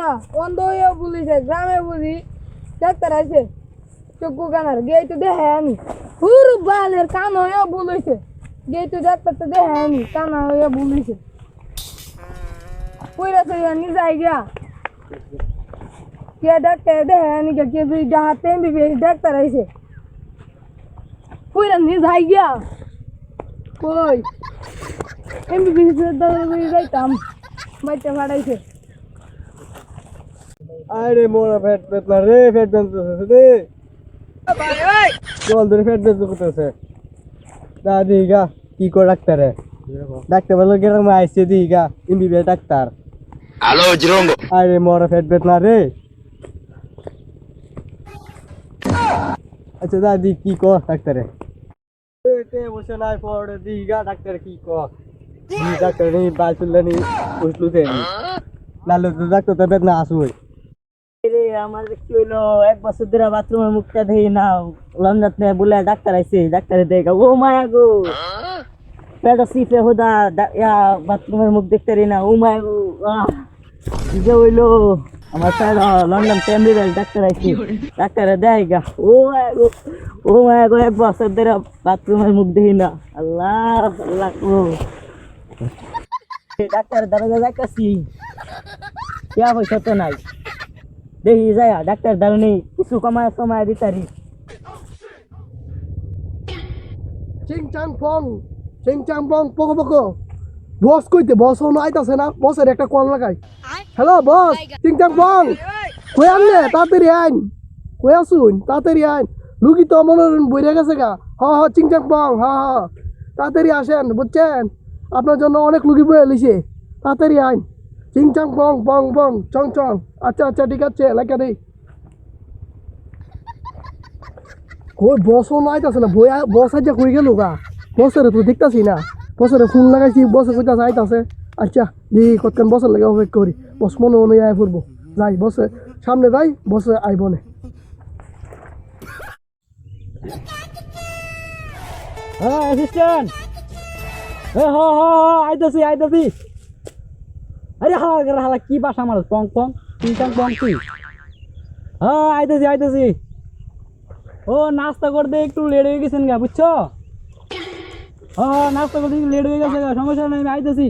না অন্ধ হয়ে বলিছে, গ্রামে বুঝি ডাক্তার আছে চক্ষু কানার গিয়ে তো দেখে আনি হুর বালের কান হয়ে বলিছে গিয়ে তো ডাক্তার তো দেখে আনি কানা হয়ে বলিছে। পয়লা তো নি যাই গিয়া কে ডাক্তার দেখে আনি কে তুই যাহাতে এমবিবিএস ডাক্তার আইছে। পয়লা নি যাই গিয়া কই এমবিবিএস দাদা যাইতাম বাইতে ভাড়াইছে আরে মোরা ফ্যাট পেতলা রে ফ্যাট পেতেছে রে। চল ধরে ফ্যাট পেতে করতেছে। দাদি গা কি কর ডাক্তারে? ডাক্তার বলো কীরকম আইসে দি গা এমবিবিএস ডাক্তার। Aló, Jirongo. আরে মোরা ফ্যাট পেতলা রে। আচ্ছা দাদি কি কর ডাক্তারে? বসে নাই পড়ে দি গা ডাক্তার কি দি ডাক্তার নেই বাল চুল্লা নেই উঠলু দে লালু ডাক্তার তো বেদনা আসুই আমার কি হইল এক বছর ধরে বাথরুমের মুখটা দেখি না লন্ডন বলে ডাক্তার আইছে, ডাক্তারে দেখা। ও মায়া গো! পেটা সিফে হোদা ইয়া বাথরুমের মুখ দেখতে রি না। ও মায়া গো যে হইল? আমার স্যার লন্ডন টেম্বিবেল ডাক্তার আইছে। ডাক্তারে গা ও মায়া গো, ও মায়া গো, এক বছর ধরে বাথরুমের মুখ দেখি না। আল্লাহ আল্লাহ গো! ডাক্তার দাঁড়া যাইতাছি ইয়া পয়সা তো নাই। দেখি যায় ডাক্তার দাঁড়ানি কিছু কমায় কমায় দিতারি চিং চাং পং চিং চাং পং পোকো পোকো। বস কইতে বস হনো আইতাছে না? বসের একটা কল লাগাই। হ্যালো বস চিং চাং পং কই আনলে তাড়াতাড়ি আইন। কই আসুন তাড়াতাড়ি আইন। লুকি তো মনে বইরে গেছে গা। হ হ চিং চাং পং হ হ। তাড়াতাড়ি আসেন, বুঝছেন? আপনার জন্য অনেক লুকি বয়ে লিছে তাড়াতাড়ি আইন। চিং চাং পং পং পং চং চং আচ্ছা আচ্ছা ঠিক আছে দেই কই বসও নাইতাছে না বই বস আজ কই গেল গা তো দেখতাছি না বসরে ফোন লাগাইছি বসে কইতাছে আচ্ছা দি কতক্ষণ বসের লাগে অপেক্ষা করি বস মনে মনে পড়ব যাই বসে সামনে যাই বসে আইব হ্যাঁ অ্যাসিস্ট্যান্ট হ্যাঁ হ্যাঁ হ্যাঁ আইতাছি আইতাছি আরে হালা করে হালা, কি বাসা আমার? পং পং, তিন টাং পং তুই হ্যাঁ আইতাছি আইতাছি। ও, নাস্তা করতে একটু লেট হয়ে গেছেন গা, বুঝছ? হ্যাঁ নাস্তা করতে লেট হয়ে গেছে গা, সমস্যা নেই, আমি আইতাছি।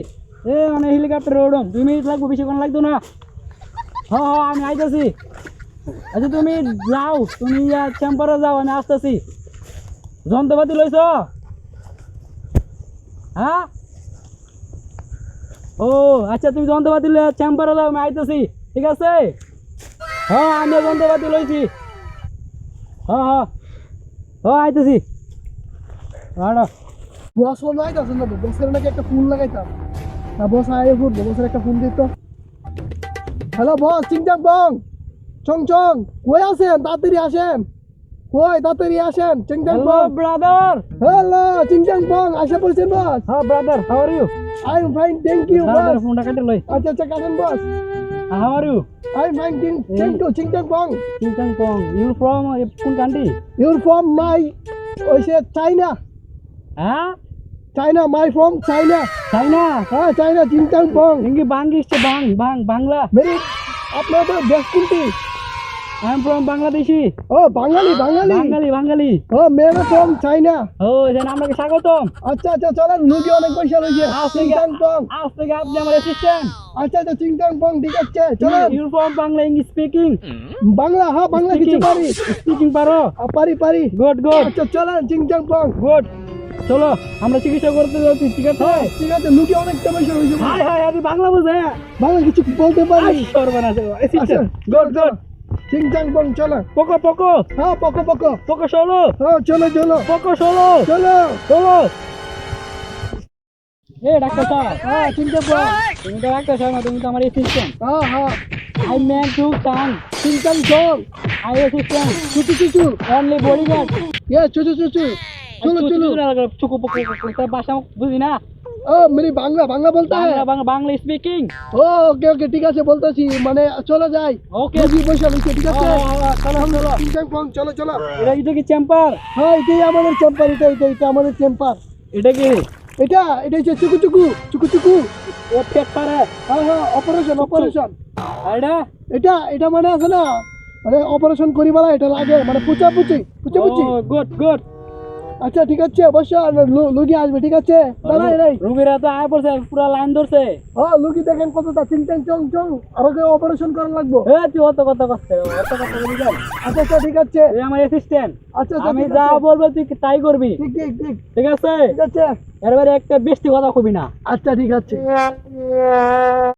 এ মানে হেলিকপ্টার ওড়ম দুই মিনিট লাগবে, বেশিক্ষণ লাগতো না। হ্যাঁ হ্যাঁ আমি আইতাছি। আচ্ছা তুমি যাও, তুমি চেম্বারে যাও, আমি আসতেছি। যন্ত্রপাতি লইছ? হ্যাঁ? ও আচ্ছা তুমি যন্ত্রপাতি চেম্বারে যাও আমি আইতেছি, ঠিক আছে? হ্যাঁ আমি যন্ত্রপাতি লইছি। হ্যাঁ হ্যাঁ। ও আইতেছি। বসও না বসের নাকি একটা ফোন লাগাইতাম। না বস একটা ফোন দিত হ্যালো বস চিং চাং চং চং, কই আছেন? তাড়াতাড়ি আসেন। কই তাড়াতাড়ি আসেন চিং চাং হ্যালো পং ব্রাদার হ্যালো চিং চাং পং আসা পড়ছেন বস হ্যাঁ brother how are you I am fine thank you brother boss ফোনটা কাটে লই আচ্ছা আচ্ছা কাটেন boss how are you I am fine thank you চিং চাং পং চিংচাং পং ইউ ফ্রম কোন কান্ট্রি ইউর ফ্রম মাই ওইসে চাইনা হ্যাঁ China my from China China হ্যাঁ চাইনা চিং চাং পং ইংলি বাংলিশ বাং বাং বাংলা মেরি আপনার তো দেশ কোনটি আই এম ফ্রম বাংলাদেশি ও বাঙালি বাঙালি। বাঙালি বাঙালি। ও মেয়েরা ফ্রম চাইনা ও যেন আপনাকে স্বাগতম? আচ্ছা আচ্ছা চলেন লুকি অনেক পয়সা রয়েছে। আজ থেকে আজ থেকে আপনি আমার অ্যাসিস্ট্যান্ট আচ্ছা আচ্ছা চিংটাং পং ঠিক আছে চলেন। You from Bangla English speaking Bangla হ্যাঁ বাংলা কিছু পারি। স্পিকিং পারো? পারি পারি। গুড গুড আচ্ছা চলেন চিংটাং পং গুড চলো আমরা চিকিৎসা করতে যাচ্ছি ঠিক আছে? হ্যাঁ ঠিক আছে লুকি পয়সা রয়েছে। হাই হাই আমি বাংলা বুঝে। বাংলা কিছু বলতে পারি। সর্বনাশ। আচ্ছা গুড গুড চিংটাং পং চলো পকো পকো হ্যাঁ পকো পকো পকো সলো হ্যাঁ চলো চলো পকো সলো চলো চলো এ ডাক্তার সাহেব হ্যাঁ চিংটাং পং তুমি তো ডাক্তার সাহেব না তুমি তো আমার অ্যাসিস্ট্যান্ট হ্যাঁ হ্যাঁ আই ম্যান টু টাং চিংটাং পং আই অ্যাসিস্ট্যান্ট চুচু চুচু অনলি বডিগার্ড ইয়ে চুচু চুচু চলো চলো চুকু পকো পকো ভাষা বুঝি না ও মেরি বাংলা বাংলা বলতে বাংলা হ্যাঁ। বাংলা বাংলা স্পিকিং ও ওকে ওকে ঠিক আছে বলতেছি। মানে চলে যাই। ওকে বেশি পয়সা লইছে ঠিক আছে? চলো চলো। চিংচাং চলো চলো। এটা এটা কি চেম্পার হ্যাঁ এটাই আমাদের চেম্পার এটা এটা এটা আমাদের চেম্পার এটা কি? এটা এটা হচ্ছে চুকু চুকু চুকু চুকু। ও পেট পারে হ্যাঁ হ্যাঁ অপারেশন অপারেশন এটা? এটা এটা মানে আছে না? মানে অপারেশন করিবার এটা লাগে। মানে পুচা পুচি পুচা পুচি গুড গুড আচ্ছা ঠিক আছে বসো আর লু- লুকি আসবে ঠিক আছে? দাঁড়াই নাই রুবিরা তো আয় পড়ছে পুরা লাইন ধরছে। হ্যাঁ লুকি দেখেন কতটা চিং চাং চং চং। আরও কেউ অপারেশন করা লাগবো? হ্যাঁ তুই অত কথা করছে অত কথা বলি যান আচ্ছা আচ্ছা ঠিক আছে। তুই আমার অ্যাসিস্ট্যান্ট আচ্ছা আচ্ছা আমি যা। বলব তুই তাই করবি? ঠিক ঠিক ঠিক। ঠিক আছে? ঠিক আছে। এরবারে একটা বেশি কথা কবি না। আচ্ছা ঠিক আছে।